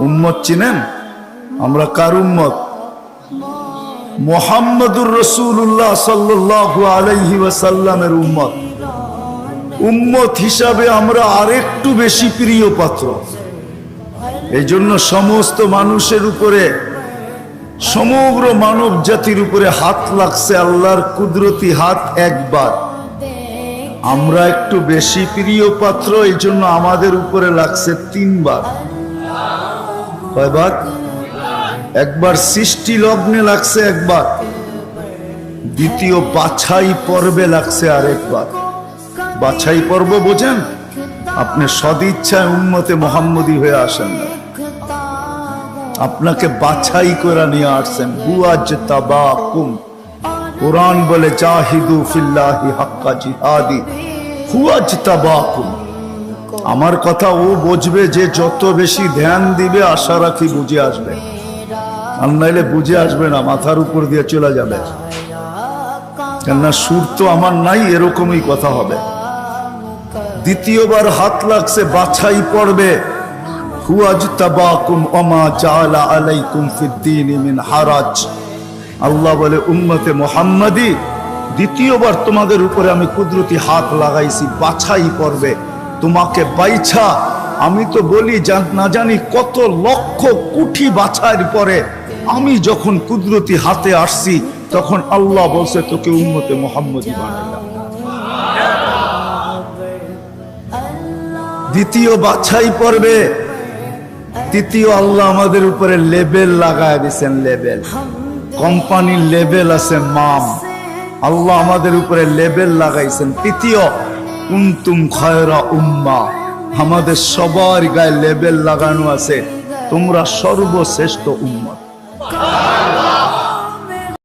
উম্মত চিনেন? আমরা কার উম্মত? মোহাম্মদুর রসুল্লাহ সাল্লু আলাইহি ওয়াসাল্লামের উম্মত। উম্মত হিসাবে আমরা আরেকটু বেশি প্রিয় পাত্র। এই জন্য সমস্ত মানুষের উপরে, সমগ্র মানব জাতির উপরে হাত লাগছে আল্লাহর কুদরতি হাত একবার। আমরা একটু বেশি প্রিয় পাত্র এই জন্য আমাদের উপরে লাগছে তিনবার। কয়বার? একবার সৃষ্টি লগ্নে লাগছে একবার। দ্বিতীয় বাছাই পর্বে লাগছে আরেকবার। বাছাই পর্ব বোঝেন? আপনি সদিচ্ছায় উন্মতে মোহাম্মদী হয়ে আসেন না। আপনাকে বাছাই করে নিয়ে আসছেন। হুয়াজ তাবাকুম কোরআন বলে জাহিদু ফিল্লাহি হাক্কা জিহাদি। হুয়াজ তাবাকুম আমার কথা ও বুঝবে যে যত বেশি ধ্যান দিবে, আশা রাখি বুঝে আসবে। আর নাইলে বুঝে আসবে না, মাথার উপর দিয়ে চলে যাবে। কেননা সুর তো আমার নাই, এরকমই কথা হবে। দ্বিতীয়বার হাত লাগছে, বাছাই পড়বে। আল্লাহ বলে, উম্মতে মোহাম্মদি, দ্বিতীয়বার তোমাদের উপরে আমি কুদরতি হাত লাগাইছি, বাছাই পড়বে। তোমাকে বাইছা। আমি তো বলি না জানি কত লক্ষ কোটি বাছাইয়ের পরে আমি যখন কুদরতি হাতে আসছি, তখন আল্লাহ বলছে, তোকে উম্মতে মোহাম্মদি বানাইলাম। দ্বিতীয় বাছাই পর্বে তৃতীয় আল্লাহ আমাদের উপরে লেবেল লাগায় দিয়েছেন, লেবেল। কোম্পানির লেবেল আছে, মাম। আল্লাহ আমাদের উপরে লেবেল লাগাইছেন। তৃতীয় কুন্তুম খয়রা উম্মা। আমাদের সবার গায়ে লেবেল লাগানো আছে। তোমরা সর্বশ্রেষ্ঠ উম্মত